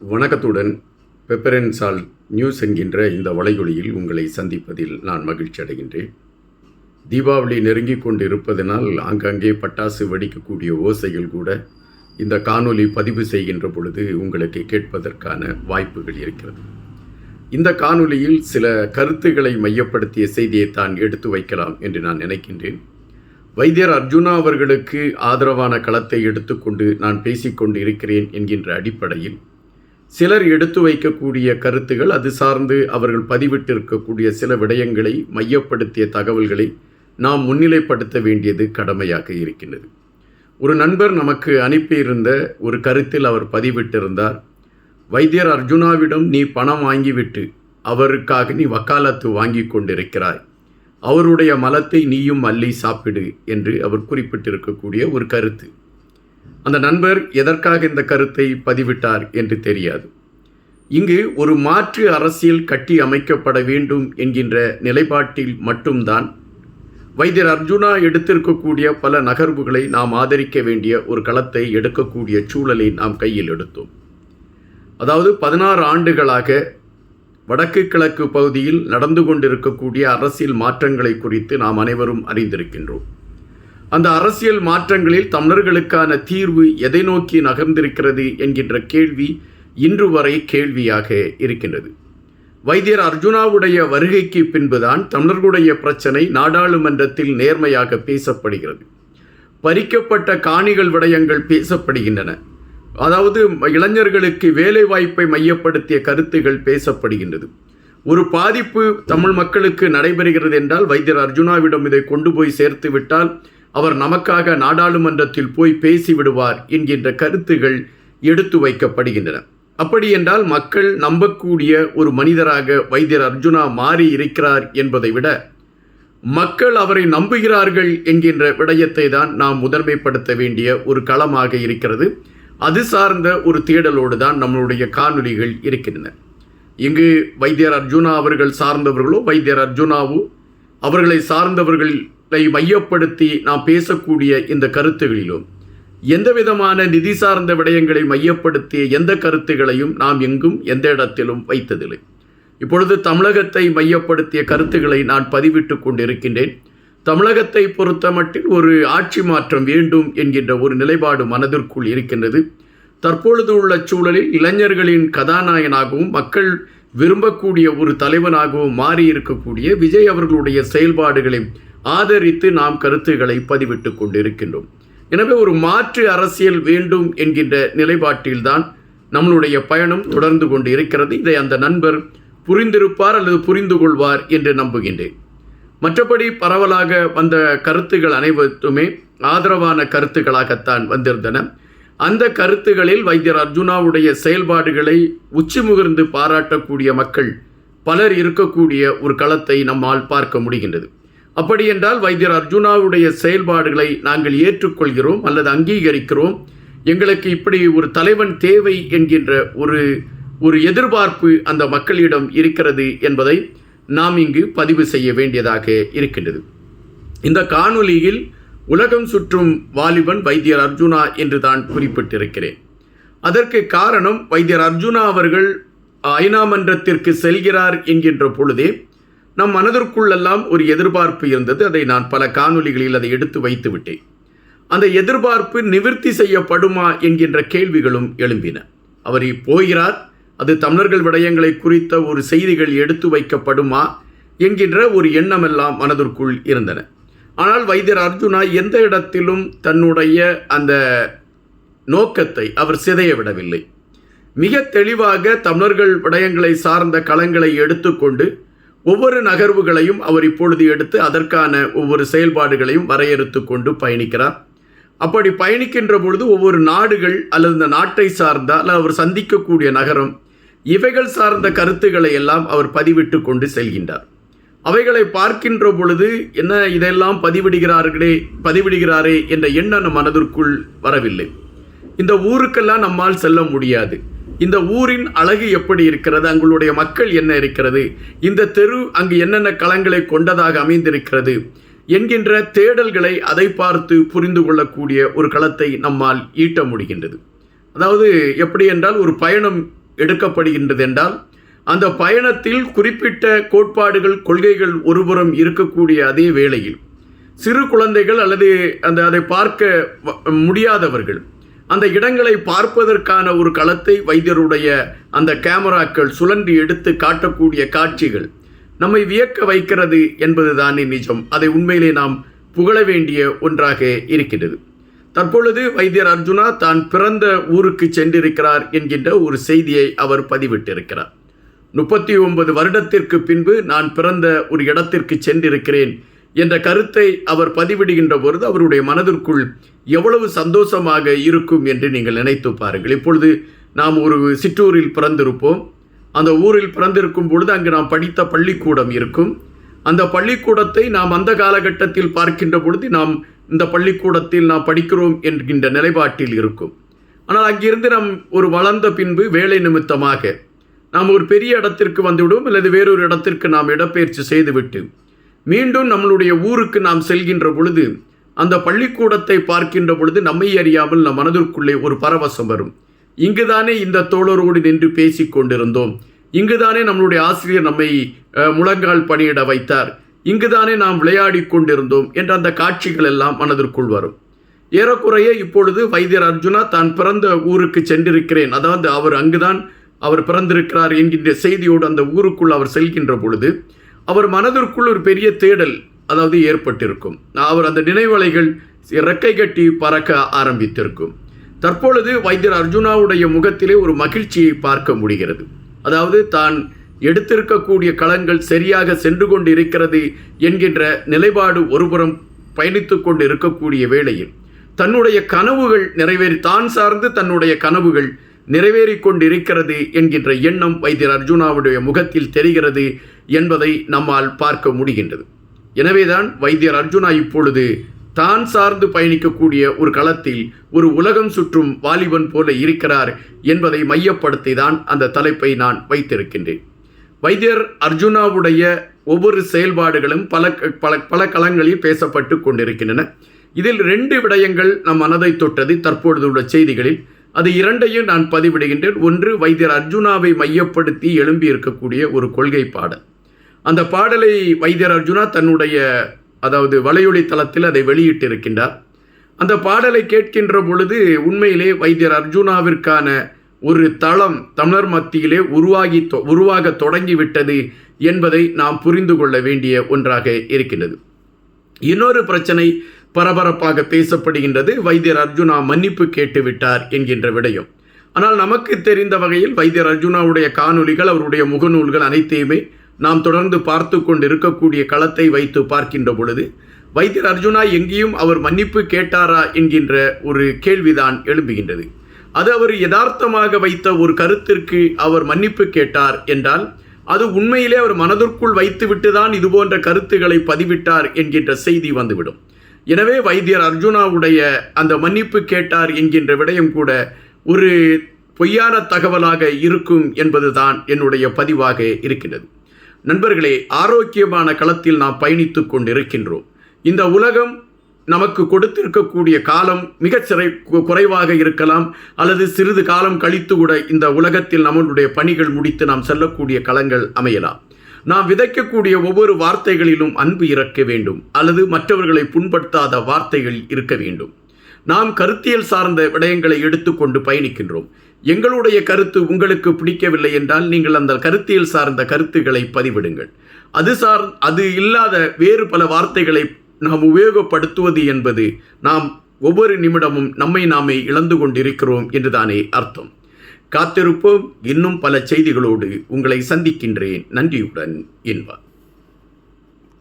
வணக்கத்துடன் பெப்பரன்சால் நியூஸ் என்கின்ற இந்த வலையொலியில் உங்களை சந்திப்பதில் நான் மகிழ்ச்சி அடைகின்றேன். தீபாவளி நெருங்கிக் கொண்டு இருப்பதனால் ஆங்காங்கே பட்டாசு வெடிக்கக்கூடிய ஓசைகள் கூட இந்த காணொலி பதிவு செய்கின்ற பொழுது உங்களுக்கு கேட்பதற்கான வாய்ப்புகள் இருக்கிறது. இந்த காணொலியில் சில கருத்துக்களை மையப்படுத்திய செய்தியை தான் எடுத்து வைக்கலாம் என்று நான் நினைக்கின்றேன். வைத்தியர் அர்ஜுனா அவர்களுக்கு ஆதரவான களத்தை எடுத்துக்கொண்டு நான் பேசிக்கொண்டு இருக்கிறேன் என்கின்ற அடிப்படையில் சிலர் எடுத்து வைக்கக்கூடிய கருத்துகள் அது சார்ந்து அவர்கள் பதிவிட்டிருக்கக்கூடிய சில விடயங்களை மையப்படுத்திய தகவல்களை நாம் முன்னிலைப்படுத்த வேண்டியது கடமையாக இருக்கின்றது. ஒரு நண்பர் நமக்கு அனுப்பியிருந்த ஒரு கருத்தில் அவர் பதிவிட்டிருந்தார். வைத்தியர் அர்ஜுனாவிடம் நீ பணம் வாங்கிவிட்டு அவருக்காக நீ வக்காலத்து வாங்கி கொண்டிருக்கிறாய். அவருடைய மலத்தை நீயும் அள்ளி சாப்பிடு என்று அவர் குறிப்பிட்டிருக்கக்கூடிய ஒரு கருத்து. அந்த நண்பர் எதற்காக இந்த கருத்தை பதிவிட்டார் என்று தெரியாது. இங்கு ஒரு மாற்று அரசியல் கட்டி அமைக்கப்பட வேண்டும் என்கின்ற நிலைப்பாட்டில் மட்டும்தான் வைத்தியர் அர்ஜுனா எடுத்திருக்கக்கூடிய பல நகர்வுகளை நாம் ஆதரிக்க வேண்டிய ஒரு களத்தை எடுக்கக்கூடிய சூழலை நாம் கையில் எடுத்தோம். அதாவது பதினாறு ஆண்டுகளாக வடக்கு கிழக்கு பகுதியில் நடந்து கொண்டிருக்கக்கூடிய அரசியல் மாற்றங்களை குறித்து நாம் அனைவரும் அறிந்திருக்கின்றோம். அந்த அரசியல் மாற்றங்களில் தமிழர்களுக்கான தீர்வு எதை நோக்கி நகர்ந்திருக்கிறது என்கின்ற கேள்வி இன்று வரை கேள்வியாக இருக்கின்றது. வைத்தியர் அர்ஜுனாவுடைய வருகைக்கு பின்புதான் தமிழர்களுடைய பிரச்சனை நாடாளுமன்றத்தில் நேர்மையாக பேசப்படுகிறது. பறிக்கப்பட்ட காணிகள் விடயங்கள் பேசப்படுகின்றன. அதாவது இளைஞர்களுக்கு வேலை வாய்ப்பை மையப்படுத்திய கருத்துகள் பேசப்படுகின்றது. ஒரு பாதிப்பு தமிழ் மக்களுக்கு நடைபெறுகிறது என்றால் வைத்தியர் அர்ஜுனாவிடம் இதை கொண்டு போய் சேர்த்து விட்டால் அவர் நமக்காக நாடாளுமன்றத்தில் போய் பேசிவிடுவார் என்கின்ற கருத்துகள் எடுத்து வைக்கப்படுகின்றன. அப்படி என்றால் மக்கள் நம்பக்கூடிய ஒரு மனிதராக வைத்தியர் அர்ஜுனா மாறி இருக்கிறார் என்பதை விட மக்கள் அவரை நம்புகிறார்கள் என்கின்ற விடயத்தை தான் நாம் முதன்மைப்படுத்த வேண்டிய ஒரு களமாக இருக்கிறது. அது சார்ந்த ஒரு தேடலோடு தான் நம்மளுடைய காணொலிகள் இருக்கின்றன. இங்கு வைத்தியர் அர்ஜுனா அவர்கள் சார்ந்தவர்களோ வைத்தியர் அர்ஜுனாவோ அவர்களை சார்ந்தவர்கள் மையப்படுத்தி நாம் பேசக்கூடிய இந்த கருத்துகளிலும் எந்த விதமான நிதி சார்ந்த விடயங்களை மையப்படுத்திய எந்த கருத்துகளையும் நாம் எங்கும் எந்த இடத்திலும் வைத்ததில்லை. இப்பொழுது தமிழகத்தை மையப்படுத்திய கருத்துக்களை நான் பதிவிட்டு கொண்டிருக்கின்றேன். தமிழகத்தை பொறுத்தமட்டில் ஒரு ஆட்சி மாற்றம் வேண்டும் என்கின்ற ஒரு நிலைப்பாடு மனதிற்குள் இருக்கின்றது. தற்பொழுது உள்ள சூழலில் இளைஞர்களின் கதாநாயகனாகவும் மக்கள் விரும்பக்கூடிய ஒரு தலைவனாகவும் மாறி இருக்கக்கூடிய விஜய் அவர்களுடைய செயல்பாடுகளை ஆதரித்து நாம் கருத்துக்களை பதிவிட்டு கொண்டிருக்கின்றோம். எனவே ஒரு மாற்று அரசியல் வேண்டும் என்கின்ற நிலைப்பாட்டில்தான் நம்மளுடைய பயணம் தொடர்ந்து கொண்டு இருக்கிறது இதை அந்த நண்பர் புரிந்திருப்பார் அல்லது புரிந்து கொள்வார் என்று நம்புகின்றேன். மற்றபடி பரவலாக வந்த கருத்துகள் அனைவருமே ஆதரவான கருத்துக்களாகத்தான் வந்திருந்தன. அந்த கருத்துகளில் வைத்தியர் அர்ஜுனாவுடைய செயல்பாடுகளை உச்சி முகர்ந்து பாராட்டக்கூடிய மக்கள் பலர் இருக்கக்கூடிய ஒரு களத்தை நம்மால் பார்க்க முடிகின்றது. அப்படியென்றால் வைத்தியர் அர்ஜுனாவுடைய செயல்பாடுகளை நாங்கள் ஏற்றுக்கொள்கிறோம் அல்லது அங்கீகரிக்கிறோம். எங்களுக்கு இப்படி ஒரு தலைவன் தேவை என்கின்ற ஒரு ஒரு எதிர்பார்ப்பு அந்த மக்களிடம் இருக்கிறது என்பதை நாம் இங்கு பதிவு செய்ய வேண்டியதாக இருக்கின்றது. இந்த காணொலியில் உலகம் சுற்றும் வாலிபன் வைத்தியர் அர்ஜுனா என்று தான் குறிப்பிட்டிருக்கிறேன். அதற்கு காரணம் வைத்தியர் அர்ஜுனா அவர்கள் ஐநா மன்றத்திற்கு செல்கிறார் என்கின்ற பொழுதே நம் மனதிற்குள்ளெல்லாம் ஒரு எதிர்பார்ப்பு இருந்தது. அதை நான் பல காணொலிகளில் அதை எடுத்து வைத்து விட்டேன். அந்த எதிர்பார்ப்பு நிவர்த்தி செய்யப்படுமா என்கின்ற கேள்விகளும் எழும்பின. அவர் போகிறார். அது தமிழர்கள் விடயங்களை குறித்த ஒரு செய்திகள் எடுத்து வைக்கப்படுமா? என்கின்ற ஒரு எண்ணமெல்லாம் மனதிற்குள் இருந்தன. ஆனால் வைத்தியர் அர்ஜுனா எந்த இடத்திலும் தன்னுடைய அந்த நோக்கத்தை அவர் சிதைய விடவில்லை. மிக தெளிவாக தமிழர்கள் விடயங்களை சார்ந்த களங்களை எடுத்துக்கொண்டு ஒவ்வொரு நகர்வுகளையும் அவர் இப்பொழுது எடுத்து அதற்கான ஒவ்வொரு செயல்பாடுகளையும் வரையறுத்து கொண்டு பயணிக்கிறார். அப்படி பயணிக்கின்ற பொழுது ஒவ்வொரு நாடுகள் அல்லது இந்த நாட்டை சார்ந்த அல்லது அவர் சந்திக்கக்கூடிய நகரம் இவைகள் சார்ந்த கருத்துக்களை எல்லாம் அவர் பதிவிட்டு கொண்டு செல்கின்றார். அவைகளை பார்க்கின்ற பொழுது என்ன இதெல்லாம் பதிவிடுகிறார்களே பதிவிடுகிறாரே என்ற எண்ணம் நம் மனதிற்குள் வரவில்லை. இந்த ஊருக்கெல்லாம் நம்மால் செல்ல முடியாது. இந்த ஊரின் அழகு எப்படி இருக்கிறது? அங்களுடைய மக்கள் என்ன இருக்கிறது? இந்த தெரு அங்கு என்னென்ன களங்களை கொண்டதாக அமைந்திருக்கிறது? என்கின்ற தேடல்களை அதை பார்த்து புரிந்து கொள்ளக்கூடிய ஒரு களத்தை நம்மால் ஈட்ட முடிகின்றது. அதாவது எப்படி என்றால் ஒரு பயணம் எடுக்கப்படுகின்றது என்றால் அந்த பயணத்தில் குறிப்பிட்ட கோட்பாடுகள் கொள்கைகள் ஒருபுறம் இருக்கக்கூடிய அதே வேளையில் சிறு குழந்தைகள் அல்லது அந்த அதை பார்க்க வ- முடியாதவர்கள் அந்த இடங்களை பார்ப்பதற்கான ஒரு களத்தை வைத்தியருடைய அந்த கேமராக்கள் சுழன்றி எடுத்து காட்டக்கூடிய காட்சிகள் நம்மை வியக்க வைக்கிறது என்பதுதானே நிஜம். அதை உண்மையிலே நாம் புகழ வேண்டிய ஒன்றாக இருக்கிறது தற்பொழுது வைத்தியர் அர்ஜுனா தான் பிறந்த ஊருக்கு சென்றிருக்கிறார் என்கின்ற ஒரு செய்தியை அவர் பதிவிட்டிருக்கிறார். முப்பத்தி ஒன்பது வருடத்திற்கு பின்பு நான் பிறந்த ஒரு இடத்திற்கு சென்றிருக்கிறேன் என்ற கருத்தை அவர் பதிவிடுகின்ற பொழுது அவருடைய மனதிற்குள் எவ்வளவு சந்தோஷமாக இருக்கும் என்று நீங்கள் நினைத்து பாருங்கள். இப்பொழுது நாம் ஒரு சிற்றூரில் பிறந்திருப்போம். அந்த ஊரில் பிறந்திருக்கும் பொழுது அங்கு நாம் படித்த பள்ளிக்கூடம் இருக்கும். அந்த பள்ளிக்கூடத்தை நாம் அந்த காலகட்டத்தில் பார்க்கின்ற பொழுது நாம் இந்த பள்ளிக்கூடத்தில் நாம் படிக்கிறோம் என்கின்ற நிலைப்பாட்டில் இருக்கும். ஆனால் அங்கிருந்து நாம் ஒரு வளர்ந்த பின்பு வேலை நிமித்தமாக நாம் ஒரு பெரிய இடத்திற்கு வந்துவிடுவோம். அல்லது வேறொரு இடத்திற்கு நாம் இடப்பெயர்ச்சி செய்துவிட்டு மீண்டும் நம்மளுடைய ஊருக்கு நாம் செல்கின்ற பொழுது அந்த பள்ளிக்கூடத்தை பார்க்கின்ற பொழுது நம்மை அறியாமல் நம் மனதிற்குள்ளே ஒரு பரவசம் வரும். இங்குதானே இந்த தோழரோடு நின்று பேசி கொண்டிருந்தோம். இங்குதானே நம்மளுடைய ஆசிரியர் நம்மை முழங்கால் பணியிட வைத்தார். இங்குதானே நாம் விளையாடி கொண்டிருந்தோம் என்ற அந்த காட்சிகள் எல்லாம் மனதிற்குள் வரும். ஏறக்குறைய இப்பொழுது வைத்தியர் அர்ஜுனா தான் பிறந்த ஊருக்கு சென்றிருக்கிறேன். அதாவது அவர் அங்குதான் அவர் பிறந்திருக்கிறார் என்கின்ற செய்தியோடு அந்த ஊருக்குள் அவர் செல்கின்ற பொழுது அவர் மனதிற்குள் ஒரு பெரிய தேடல் அதாவது ஏற்பட்டிருக்கும். அவர் அந்த நினைவலைகள் இறக்கை கட்டி பறக்க ஆரம்பித்திருக்கும். தற்பொழுது வைத்தியர் அர்ஜுனாவுடைய முகத்திலே ஒரு மகிழ்ச்சியை பார்க்க முடிகிறது. அதாவது தான் எடுத்திருக்கக்கூடிய களங்கள் சரியாக சென்று கொண்டு இருக்கிறது என்கின்ற நிலைப்பாடு ஒருபுறம் பயணித்து கொண்டு இருக்கக்கூடிய வேளையில் தன்னுடைய கனவுகள் நிறைவேறி தான் சார்ந்து தன்னுடைய கனவுகள் நிறைவேறிக் கொண்டிருக்கிறது என்கின்ற எண்ணம் வைத்தியர் அர்ஜுனாவுடைய முகத்தில் தெரிகிறது. என்பதை நம்மால் பார்க்க முடிகின்றது. எனவேதான் வைத்தியர் அர்ஜுனா இப்பொழுது தான் சார்ந்து பயணிக்கக்கூடிய ஒரு களத்தில் ஒரு உலகம் சுற்றும் வாலிபன் போல இருக்கிறார் என்பதை மையப்படுத்தி தான் அந்த தலைப்பை நான் வைத்திருக்கின்றேன். வைத்தியர் அர்ஜுனாவுடைய ஒவ்வொரு செயல்பாடுகளும் பல பல பல களங்களில் பேசப்பட்டு கொண்டிருக்கின்றன. இதில் ரெண்டு விடயங்கள் நம் மனதை தொட்டது தற்பொழுது உள்ள செய்திகளில். அது இரண்டையும் நான் பதிவிடுகின்றேன். ஒன்று வைத்தியர் அர்ஜுனாவை மையப்படுத்தி எழும்பி இருக்கக்கூடிய ஒரு கொள்கை பாடல். அந்த பாடலை வைத்தியர் அர்ஜுனா தன்னுடைய அதாவது வலையொலி தளத்தில் அதை வெளியிட்டிருக்கின்றார். அந்த பாடலை கேட்கின்ற பொழுது உண்மையிலே வைத்தியர் அர்ஜுனாவிற்கான ஒரு தளம் தமிழர் மத்தியிலே உருவாகி தொ- உருவாக தொடங்கிவிட்டது என்பதை நாம் புரிந்து கொள்ள வேண்டிய ஒன்றாக இருக்கின்றது. இன்னொரு பிரச்சனை பரபரப்பாக பேசப்படுகின்றது. வைத்தியர் அர்ஜுனா மன்னிப்பு கேட்டுவிட்டார் என்கின்ற விடயம். ஆனால் நமக்கு தெரிந்த வகையில் வைத்தியர் அர்ஜுனாவுடைய காணொளிகள் அவருடைய முகநூல்கள் அனைத்தையுமே நாம் தொடர்ந்து பார்த்து கொண்டு இருக்கக்கூடிய களத்தை வைத்து பார்க்கின்ற பொழுது வைத்தியர் அர்ஜுனா எங்கேயும் அவர் மன்னிப்பு கேட்டாரா? என்கின்ற ஒரு கேள்விதான் எழும்புகின்றது. அது அவர் யதார்த்தமாக வைத்த ஒரு கருத்திற்கு அவர் மன்னிப்பு கேட்டார் என்றால் அது உண்மையிலே அவர் மனதிற்குள் வைத்துவிட்டு தான் இது போன்ற கருத்துக்களை பதிவிட்டார் என்கின்ற செய்தி வந்துவிடும். எனவே வைத்தியர் அர்ஜுனாவுடைய அந்த மன்னிப்பு கேட்டார் என்கின்ற விடயம் கூட ஒரு பொய்யான தகவலாக இருக்கும் என்பதுதான் என்னுடைய பதிவாக இருக்கிறது நண்பர்களே ஆரோக்கியமான களத்தில் நாம் பயணித்து கொண்டிருக்கின்றோம். இந்த உலகம் நமக்கு கொடுத்திருக்கக்கூடிய காலம் மிகச் சிறை கு- குறைவாக இருக்கலாம் அல்லது சிறிது காலம் கழித்து கூட இந்த உலகத்தில் நம்மளுடைய பணிகள் முடித்து நாம் செல்லக்கூடிய களங்கள் அமையலாம். நாம் விதைக்கக்கூடிய ஒவ்வொரு வார்த்தைகளிலும் அன்பு இறக்க வேண்டும் அல்லது மற்றவர்களை புண்படுத்தாத வார்த்தைகள் இருக்க வேண்டும். நாம் கருத்தியல் சார்ந்த விடயங்களை எடுத்துக்கொண்டு பயணிக்கின்றோம். எங்களுடைய கருத்து உங்களுக்கு பிடிக்கவில்லை என்றால் நீங்கள் அந்த கருத்தியல் சார்ந்த கருத்துக்களை பதிவிடுங்கள். அது சார் அது இல்லாத வேறு பல வார்த்தைகளை நாம் உபயோகப்படுத்துவது என்பது நாம் ஒவ்வொரு நிமிடமும் நம்மை நாமே இழந்து கொண்டிருக்கிறோம் என்றுதானே அர்த்தம். காத்திருப்போம். இன்னும் பல செய்திகளோடு உங்களை சந்திக்கின்றேன். நன்றியுடன் என்பார்.